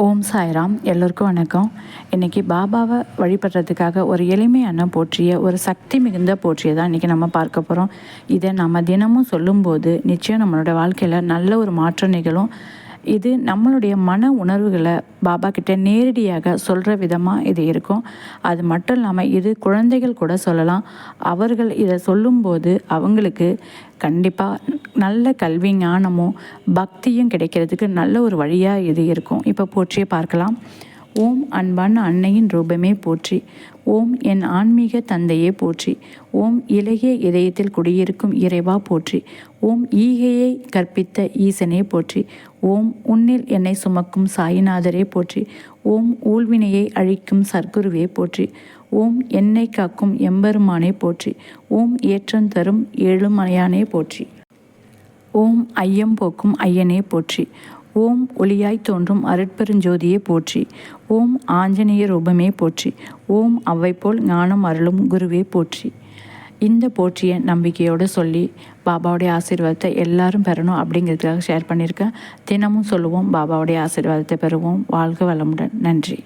ஓம் சாய்ராம். எல்லோருக்கும் வணக்கம். இன்றைக்கி பாபாவை வழிபடுறதுக்காக ஒரு எளிமையான போற்றிய ஒரு சக்தி மிகுந்த போற்றியை தான் இன்றைக்கி நம்ம பார்க்க போகிறோம் இதை நம்ம தினமும் சொல்லும்போது நிச்சயம் நம்மளோட வாழ்க்கையில் நல்ல ஒரு மாற்றம் நிகழும். இது நம்மளுடைய மன உணர்வுகளை பாபா கிட்ட நேரடியாக சொல்கிற விதமாக இது இருக்கும். அது மட்டும் இல்லாமல் இது குழந்தைகள் கூட சொல்லலாம். அவர்கள் இதை சொல்லும்போது அவங்களுக்கு கண்டிப்பாக நல்ல கல்வி ஞானமும் பக்தியும் கிடைக்கிறதுக்கு நல்ல ஒரு வழியாக இது இருக்கும். இப்போ போற்றியே பார்க்கலாம். ஓம் அன்பான அன்னையின் ரூபமே போற்றி. ஓம் என் ஆன்மீக தந்தையே போற்றி. ஓம் இலகிய இதயத்தில் குடியிருக்கும் இறைவா போற்றி. ஓம் ஈகையை கற்பித்த ஈசனே போற்றி. ஓம் உன்னில் என்னை சுமக்கும் சாயிநாதரே போற்றி. ஓம் ஊழ்வினையை அழிக்கும் சர்க்குருவே போற்றி. ஓம் என்னை காக்கும் எம்பெருமானே போற்றி. ஓம் ஏற்றம் தரும் ஏழுமலையானே போற்றி. ஓம் ஐயம் போக்கும் ஐயனே போற்றி. ஓம் ஒளியாய் தோன்றும் அருட்பெருஞ்சோதியே போற்றி. ஓம் ஆஞ்சநேய ரூபமே போற்றி. ஓம் அவ்வை போல் ஞானம் அருளும் குருவே போற்றி. இந்த போற்றிய நம்பிக்கையோடு சொல்லி பாபாவுடைய ஆசீர்வாதத்தை எல்லாரும் பெறணும் அப்படிங்கிறதுக்காக ஷேர் பண்ணியிருக்கேன். தினமும் சொல்லுவோம் பாபாவுடைய ஆசீர்வாதத்தை பெறுவோம். வாழ்க வளமுடன். நன்றி.